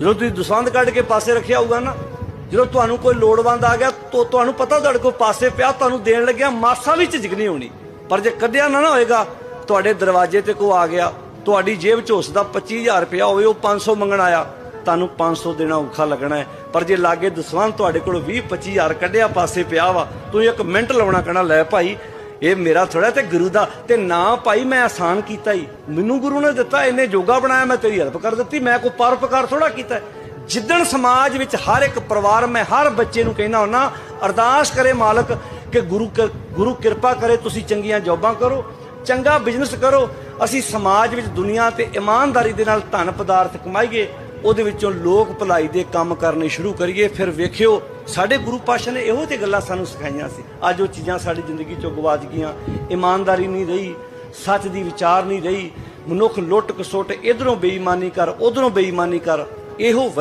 ਜਦੋਂ ਤੁਸੀਂ ਦਸਵੰਦ ਕੱਢ ਕੇ ਪਾਸੇ ਰੱਖਿਆ ਹੋਊਗਾ ਨਾ, ਜਦੋਂ ਤੁਹਾਨੂੰ ਕੋਈ ਲੋੜਵੰਦ ਆ ਗਿਆ, ਤਾਂ, ਤੁਹਾਨੂੰ ਪਤਾ ਤੁਹਾਡੇ ਕੋਲ ਪਾਸੇ ਪਿਆ, ਤੁਹਾਨੂੰ ਦੇਣ ਲੱਗਿਆ, ਮਾਸਾ ਵੀ ਝਿਜਕ ਨਹੀਂ ਹੋਣੀ। ਪਰ ਜੇ ਕੱਢਿਆ ਨਾ ਨਾ ਹੋਏਗਾ, ਤੁਹਾਡੇ ਦਰਵਾਜ਼ੇ ਤੇ ਕੋ ਆ ਗਿਆ, ਤੁਹਾਡੀ ਜੇਬ 'ਚ ਉਸ ਦਾ 25000 ਰੁਪਇਆ ਹੋਵੇ, ਉਹ 500 ਮੰਗਣ ਆਇਆ, ਤੁਹਾਨੂੰ 500 ਦੇਣਾ ਔਖਾ ਲੱਗਣਾ ਹੈ। ਪਰ ਜੇ ਲਾਗੇ ਦਸਵੰਦ ਤੁਹਾਡੇ ਕੋਲ 20 25000 ਕੱਢਿਆ ਪਾਸੇ ਪਿਆ ਵਾ ਤੂੰ ਇੱਕ ਮਿੰਟ ਲਾਉਣਾ ਕਹਿਣਾ, ਲੈ ਭਾਈ ਇਹ ਮੇਰਾ ਥੋੜਾ ਤੇ ਗੁਰੂ ਦਾ ਤੇ ਨਾ ਭਾਈ ਮੈਂ ਆਸਾਨ ਕੀਤਾ ਹੀ ਮੈਨੂੰ ਗੁਰੂ ਨੇ ਦਿੱਤਾ, ਇਹਨੇ ਜੋਗਾ ਬਣਾਇਆ, ਮੈਂ ਤੇਰੀ ਹੈਲਪ ਕਰ ਦਿੱਤੀ, ਮੈਂ ਕੋਈ ਪਰਉਪਕਾਰ ਥੋੜਾ ਕੀਤਾ। ਜਿੱਦਣ ਸਮਾਜ ਵਿੱਚ ਹਰ ਇੱਕ ਪਰਿਵਾਰ, ਮੈਂ ਹਰ ਬੱਚੇ ਨੂੰ ਕਹਿੰਦਾ ਹੁੰਨਾ ਅਰਦਾਸ ਕਰੇ ਮਾਲਕ ਕਿ ਗੁਰੂ ਗੁਰੂ ਕਿਰਪਾ ਕਰੇ, ਤੁਸੀਂ ਚੰਗੀਆਂ ਜੌਬਾਂ ਕਰੋ, ਚੰਗਾ ਬਿਜ਼ਨਸ ਕਰੋ, ਅਸੀਂ ਸਮਾਜ ਵਿੱਚ ਦੁਨੀਆ ਤੇ ਇਮਾਨਦਾਰੀ ਦੇ ਨਾਲ ਧਨ ਪਦਾਰਥ ਕਮਾਈਏ ਉਹਦੇ ਵਿੱਚੋਂ ਲੋਕ ਭਲਾਈ ਦੇ ਕੰਮ ਕਰਨੇ ਸ਼ੁਰੂ ਕਰੀਏ, ਫਿਰ ਵੇਖਿਓ ਸਾਡੇ ਗੁਰੂ ਪਾਸ਼ਾ ਨੇ ਇਹੋ ਜਿਹੀ ਗੱਲਾਂ ਸਾਨੂੰ ਸਿਖਾਈਆਂ ਸੀ। ਅੱਜ ਉਹ ਚੀਜ਼ਾਂ ਸਾਡੀ ਜ਼ਿੰਦਗੀ ਚੋਂ ਗਵਾਚ ਗਈਆਂ ਇਮਾਨਦਾਰੀ ਨਹੀਂ ਰਹੀ, ਸੱਚ ਦੀ ਵਿਚਾਰ ਨਹੀਂ ਰਹੀ। ਮਨੁੱਖ ਲੁੱਟ ਕਸੁੱਟ ਇਧਰੋਂ ਬੇਈਮਾਨੀ ਕਰ, ਉਧਰੋਂ ਬੇਈਮਾਨੀ ਕਰ। ਇਹੋ ਵਜ੍ਹਾ